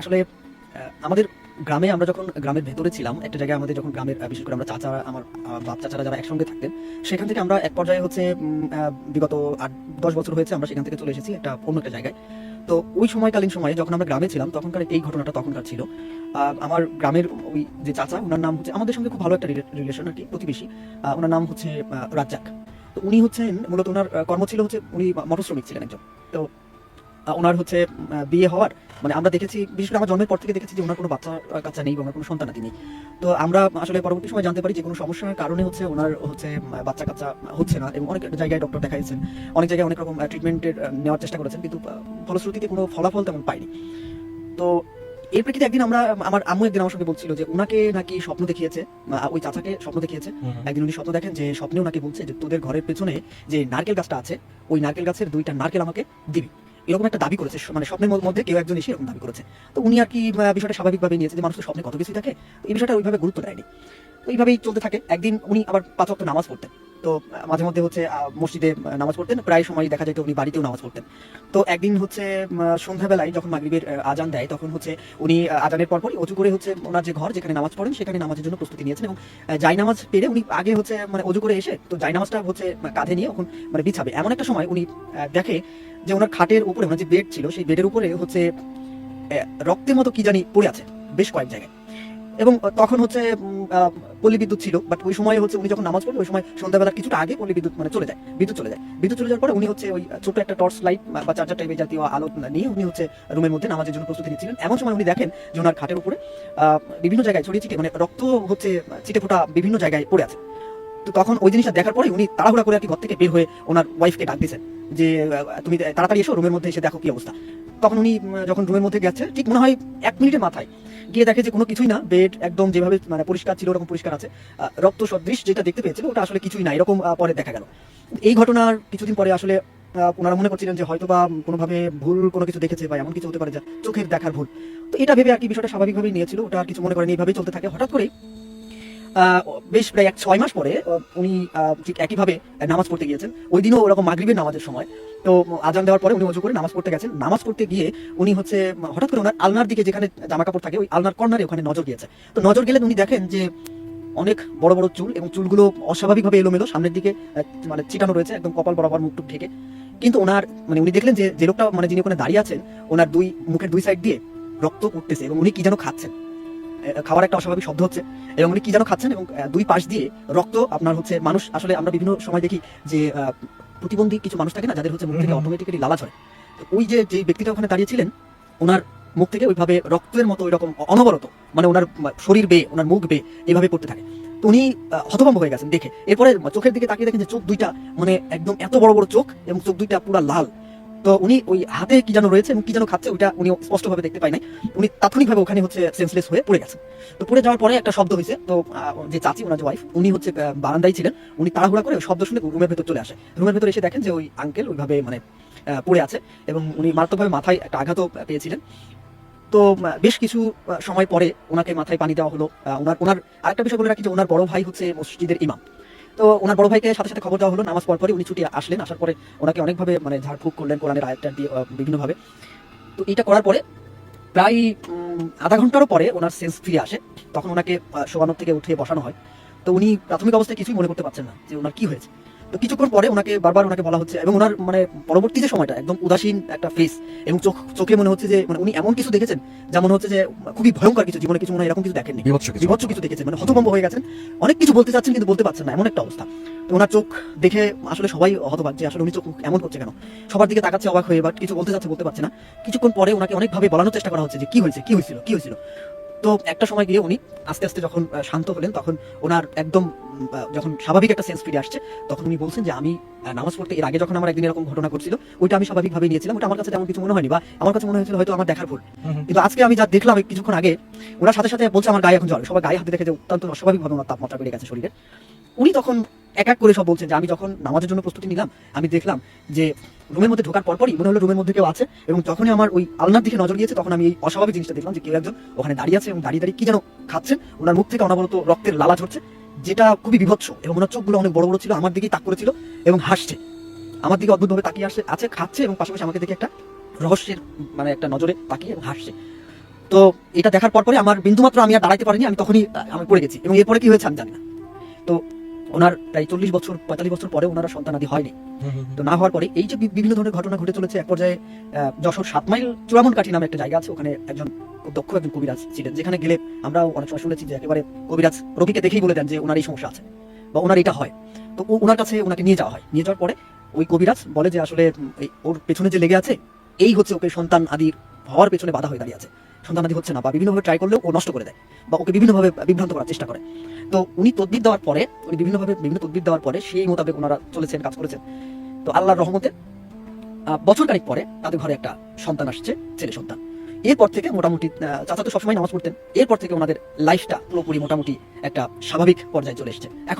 আসলে আমাদের গ্রামে আমরা যখন গ্রামের ভেতরে ছিলাম, একটা জায়গায় আমাদের যখন গ্রামের বিশেষ করে আমরা চাচা, আমার বাপ চাচারা যারা একসঙ্গে থাকতেন, সেখান থেকে আমরা এক পর্যায়ে হচ্ছে বিগত আট, দশ বছর হয়েছে আমরা সেখান থেকে চলে এসেছি একটা অন্য একটা জায়গায়। তো ওই সময়কালীন সময়ে যখন আমরা গ্রামে ছিলাম, তখনকার এই ঘটনাটা তখনকার ছিল। আমার গ্রামের ওই যে চাচা ওনার নাম হচ্ছে, আমাদের সঙ্গে খুব ভালো একটা রিলেশন আর কি, প্রতিবেশী। ওনার নাম হচ্ছে রাজ্জাক। তো উনি হচ্ছেন, মূলত ওনার কর্ম ছিল হচ্ছে, উনি মটর শ্রমিক ছিলেন একজন। তো ওনার হচ্ছে বিয়ে হওয়ার মানে আমরা দেখেছি বিশেষ করে আমার জন্মের পর থেকে দেখেছি যে ওনার কোনো বাচ্চা কাচ্চা নেই বা ওনার কোনো সন্তানাদি নেই। তো আমরা আসলে পরবর্তী সময় জানতে পারি যে কোনো সমস্যার কারণে হচ্ছে ওনার হচ্ছে বাচ্চা কাচ্চা হচ্ছে না এবং অনেক জায়গায় ডক্টর দেখাইছেন। অনেক জায়গায় অনেক রকম ট্রিটমেন্টের নেওয়ার চেষ্টা করেছেন কিন্তু ফলশ্রুতিতে কোনো ফলাফল তেমন পাইনি। তো এর প্রেক্ষিতে একদিন আমরা আমার আম্মু একদিন আমার সঙ্গে বলছিল যে ওনাকে নাকি স্বপ্ন দেখিয়েছে ওই চাচাকে স্বপ্ন দেখিয়েছে। একদিন উনি স্বপ্ন দেখেন যে স্বপ্নে ওনাকে বলছে যে তোদের ঘরের পেছনে যে নারকেল গাছটা আছে ওই নারকেল গাছের দুইটা নারকেল আমাকে দিবি। এরকম একটা দাবি করেছে মানে স্বপ্নের মধ্যে কেউ একজন এসে এরকম দাবি করেছে। তো উনি আর কি বিষয়টা স্বাভাবিকভাবে নিয়েছে যে মানুষের স্বপ্নে কত কিছুই থাকে এই বিষয়টা ওইভাবে গুরুত্ব দেয়নি। এইভাবেই চলতে থাকে। একদিন উনি আবার পাঁচ নামাজ পড়তেন। তো মাঝে মধ্যে হচ্ছে মসজিদে নামাজ পড়তেন। প্রায় সময় দেখা যেত উনি বাড়িতেও নামাজ পড়তেন। তো একদিন হচ্ছে সন্ধ্যাবেলায় যখন মাগরিবের আজান দেয়, তখন হচ্ছে উনি আজানের পরপরই অজু করে হচ্ছে ওনার যে ঘর যেখানে নামাজ পড়েন, সেখানে নামাজের জন্য প্রস্তুতি নিয়েছেন এবং জাই নামাজ পেরে উনি আগে হচ্ছে মানে অজু করে এসে, তো জাই নামাজটা হচ্ছে কাঁধে নিয়ে এখন মানে বিছাবে। এমন একটা সময় উনি দেখে যে ওনার খাটের উপরে, ওনার যে বেড ছিল, সেই বেডের উপরে হচ্ছে রক্তের মতো কি জানি পড়ে আছে, বেশ কয়েক জায়গায়। এবং তখন হচ্ছে পল্লী বিদ্যুৎ ছিল বাট ওই সময় হচ্ছে উনি যখন নামাজ পড়বে, ওই সময় সন্ধ্যাবেলার কিছুটা আগে পল্লী বিদ্যুৎ মানে চলে যায়, বিদ্যুৎ চলে যায়। বিদ্যুৎ চলে যাওয়ার পরে উনি হচ্ছে ওই ছোট্ট একটা টর্চ লাইট বা চার্জার টাইপের জাতীয় আলো নিয়ে উনি হচ্ছে রুমের মধ্যে নামাজের জন্য প্রস্তুতি নিচ্ছিলেন। এমন সময় উনি দেখেন যে ওনার খাটের উপরে বিভিন্ন জায়গায় ছড়িয়ে ছিটে মানে রক্ত হচ্ছে, ছিটে ফোটা বিভিন্ন জায়গায় পড়ে আছে। তো তখন ওই জিনিসটা দেখার পরে উনি তাড়াহুড়া করে আর কি ঘর থেকে বের হয়ে ওনার ওয়াইফকে ডাক দিয়েছেন। যে তুমি তাড়াতাড়ি এসো, রুমের মধ্যে এসে দেখো কি অবস্থা। তখন উনি যখন রুমের মধ্যে গেছে, ঠিক মনে হয় এক মিনিটের মাথায় গিয়ে দেখে যে কোনো কিছুই না, বেড একদম যেভাবে মানে পরিষ্কার ছিল, ওরকম পরিষ্কার আছে রক্ত সদৃশ যেটা দেখতে পেয়েছিল, ওটা আসলে কিছুই না, এরকম পরে দেখা গেল। এই ঘটনার কিছুদিন পরে আসলে ওনারা মনে করছিলেন যে হয়তো বা কোনোভাবে ভুল কোনো কিছু দেখেছে বা এমন কিছু হতে পারে যা চোখের দেখার ভুল। তো এটা ভেবে আর কি বিষয়টা স্বাভাবিকভাবেই নিয়েছিল, ওটা আর কিছু মনে করেন এইভাবেই চলতে থাকে। হঠাৎ করেই বেশ প্রায় এক ছয় মাস পরে উনি ঠিক একইভাবে নামাজ পড়তে গিয়েছেন। ওই দিনও ওরকম মাগরিবের নামাজের সময়। তো আজান দেওয়ার পরে উনি অজু করে নামাজ পড়তে গেছেন। নামাজ পড়তে গিয়ে উনি হচ্ছে, হঠাৎ করে ওনার আলনার দিকে যেখানে জামা কাপড় থাকে, ওই আলনার কর্নারে ওখানে নজর গিয়েছে। তো নজর গেলে উনি দেখেন যে অনেক বড় বড় চুল এবং চুলগুলো অস্বাভাবিকভাবে এলোমেলো, সামনের দিকে মানে চিটানো রয়েছে, একদম কপাল বরাবর মুখ টুক ঢেকে। কিন্তু ওনার মানে উনি দেখলেন যে যে লোকটা মানে যিনি ওখানে দাঁড়িয়ে আছেন, ওনার দুই, মুখের দুই সাইড দিয়ে রক্ত উঠতেছে এবং উনি কি যেন খাচ্ছেন। খাওয়ার একটা অস্বাভাবিক শব্দ হচ্ছে এবং উনি কি যেন খাচ্ছেন এবং দুই পাশ দিয়ে রক্ত আপনার হচ্ছে মানুষ আসলে আমরা বিভিন্ন সময় দেখি যে প্রতিবন্ধী কিছু মানুষ থাকে না যাদের হচ্ছে মুখ থেকে। অটোমেটিক্যালি লালা ঝরে ওই যে যে ব্যক্তিটা ওখানে দাঁড়িয়েছিলেন ওনার মুখ থেকে ওইভাবে রক্তের মতো ওইরকম অনবরত মানে ওনার শরীর বেয়ে ওনার মুখ বেয়ে এইভাবে পড়তে থাকে। তো উনি হতভম্ব হয়ে গেছেন দেখে। এরপরে চোখের দিকে তাকিয়ে দেখেন যে চোখ দুইটা মানে একদম এত বড় বড় চোখ এবং চোখ দুইটা পুরা লাল। তো উনি ওই হাতে কি যেন রয়েছে কি যেন খাচ্ছে, ওইটা উনি স্পষ্টভাবে দেখতে পাই নাই। উনি তাৎক্ষণিকভাবে ওখানে হচ্ছে সেন্সলেস হয়ে পড়ে গেছেন তো পড়ে যাওয়ার পরে একটা শব্দ হয়েছে, তো যে চাচি, ওনার যে ওয়াইফ উনি হচ্ছে বারান্দায় ছিলেন। উনি তাড়াহুড়া করে শব্দ শুনে রুমের ভেতর চলে আসে। রুমের ভেতর এসে দেখেন যে ওই আঙ্কেল ওইভাবে মানে পড়ে আছে এবং উনি মারাত্মকভাবে মাথায় একটা আঘাতও পেয়েছিলেন। তো বেশ কিছু সময় পরে ওনাকে মাথায় পানি দেওয়া হলো। ওনার ওনার আরেকটা বিষয় বলে রাখি যে ওনার বড় ভাই হচ্ছে মসজিদের ইমাম। তো ওনার বড় ভাইকে সাথে সাথে খবর দেওয়া হলো, নামাজ পরপরই উনি ছুটি আসলেন, আসার পরে ওনাকে অনেকভাবে মানে ঝাড়ফুঁক করলেন, কোরআনের আয়াতটা দিয়ে বিভিন্নভাবে। তো এটা করার পরে প্রায় আধা ঘন্টারও পরে ওনার সেন্স ফিরে আসে, তখন ওনাকে শোয়ানোর থেকে উঠে বসানো হয়। তো উনি প্রাথমিক অবস্থায় কিছুই মনে করতে পারছেন না যে ওনার কি হয়েছে। তো কিছুক্ষণ পরে ওনাকে বারবার ওনাকে বলা হচ্ছে এবং ওনার মানে পরবর্তী যে সময়টা একদম উদাসীন একটা ফেস এবং চোখ চোখে মনে হচ্ছে যে মানে উনি এমন কিছু দেখেছেন যা মনে হচ্ছে যে খুবই ভয়ঙ্কর কিছু জীবনে কিছু মনে এরকম কিছু দেখেননি। বিভৎস কিছু। বিভৎস কিছু দেখেছেন মানে হতভম্ব হয়ে গেছেন। অনেক কিছু বলতে চাচ্ছেন কিন্তু বলতে পারছেন না এমন একটা অবস্থা। তো ওনার চোখ দেখে আসলে সবাই হতবাক যে আসলে উনি চোখ এমন করছে কেন? সবার দিকে তাকাচ্ছে অবাক হয়ে বাট কিছু বলতে চাচ্ছে বলতে পারছে না। কিছুক্ষণ পরে ওনাকে অনেকভাবে বলানোর চেষ্টা করা হচ্ছে যে কি হয়েছে কি হয়েছিল কি হয়েছিল? তো একটা সময় গিয়ে উনি আস্তে আস্তে যখন শান্ত হলেন তখন ওনার একদম যখন স্বাভাবিক একটা সেন্স ফিরে আসছে তখন উনি বলছেন যে আমি নামাজ পড়তে এর আগে যখন আমার একদিন এরকম ঘটনা ঘটছিল ওইটা আমি স্বাভাবিকভাবে নিয়েছিলাম ওটা আমার কাছে তেমন কিছু মনে হয়নি বা আমার কাছে মনে হয়েছিল হয়তো আমার দেখার ভুল। কিন্তু আজকে আমি যা দেখলাম কিছুক্ষণ আগে ওনার সাথে সাথে বলছে আমার গায়ে এখন জ্বর। সবাই গায়ে হাতে দেখে যে অত্যন্ত অস্বাভাবিকভাবে ওনার তাপমাত্রা বেড়ে গেছে শরীরে। উনি তখন এক এক করে সব বলছেন যে আমি যখন নামাজের জন্য প্রস্তুতি নিলাম, আমি দেখলাম যে রুমের মধ্যে ঢোকার পরপরই মনে হলো রুমের মধ্যে কেউ আছে এবং যখনই আমার ওই আলনার দিকে নজর গিয়েছে, তখন আমি এই অস্বাভাবিক জিনিসটা দেখলাম যে কেউ একজন ওখানে দাঁড়িয়ে আছে এবং দাঁড়িয়ে দাঁড়িয়ে কি যেন খাচ্ছেন ওনার মুখ থেকে অনবরত রক্তের লালা ঝরছে, যেটা খুবই বিভৎস এবং ওনার চোখগুলো অনেক বড় বড় ছিল, আমার দিকেই তাক করেছিল এবং হাসছে। আমার দিকে অদ্ভুতভাবে তাকিয়ে আসছে আছে, খাচ্ছে এবং পাশাপাশি আমাকে দেখে একটা রহস্যের মানে একটা নজরে তাকিয়ে এবং হাসছে। তো এটা দেখার পর পরে আমার বিন্দুমাত্র আমি আর দাঁড়াইতে পারিনি, আমি তখনই আমি পড়ে গেছি এবং এরপরে কি হয়েছে আমি জানি না। তো ওনার প্রায় চল্লিশ বছর পঁয়তাল্লিশ বছর পরে ওনারা সন্তানাদি হয়নি। তো না হওয়ার পরে এই যে বিভিন্ন ধরনের ঘটনা ঘটে চলেছে এক পর্যায়ে যশোর সাত মাইল চূড়ামন কাঠি নামে একটা জায়গা আছে ওখানে একজন খুব দক্ষ একজন কবিরাজ ছিলেন যেখানে গেলে আমরাও অনেক সময় শুনেছি যে একেবারে কবিরাজ রোগীকে দেখেই বলে দেন যে ওনার এই সমস্যা আছে বা ওনার এটা হয়। তো ও- ওনার কাছে ওনাকে নিয়ে যাওয়া হয়। নিয়ে যাওয়ার পরে ওই কবিরাজ বলে যে আসলে ওর পেছনে যে লেগে আছে এই হচ্ছে ওকে সন্তান আদি হওয়ার পেছনে বাধা হয়ে দাঁড়িয়ে আছে। সন্তান আদি হচ্ছে না, বা বিভিন্নভাবে ট্রাই করলেও ও নষ্ট করে দেয়, বা ওকে বিভিন্নভাবে বিভ্রান্ত করার চেষ্টা করে। তো উনি তদবির দেওয়ার পরে, উনি বিভিন্নভাবে বিভিন্ন তদবির দেওয়ার পরে সেই মোতাবেক ওনারা চলেছেন, কাজ করেছেন। তো আল্লাহর রহমতে বছর খানিক পরে তাদের ঘরে একটা সন্তান আসছে, ছেলে সন্তান। এরপর থেকে মোটামুটি চাচা তো সবসময় নামাজ পড়তেন। এরপর থেকে ওনাদের লাইফটা পুরোপুরি মোটামুটি একটা স্বাভাবিক পর্যায়ে চলে এসেছে। এখন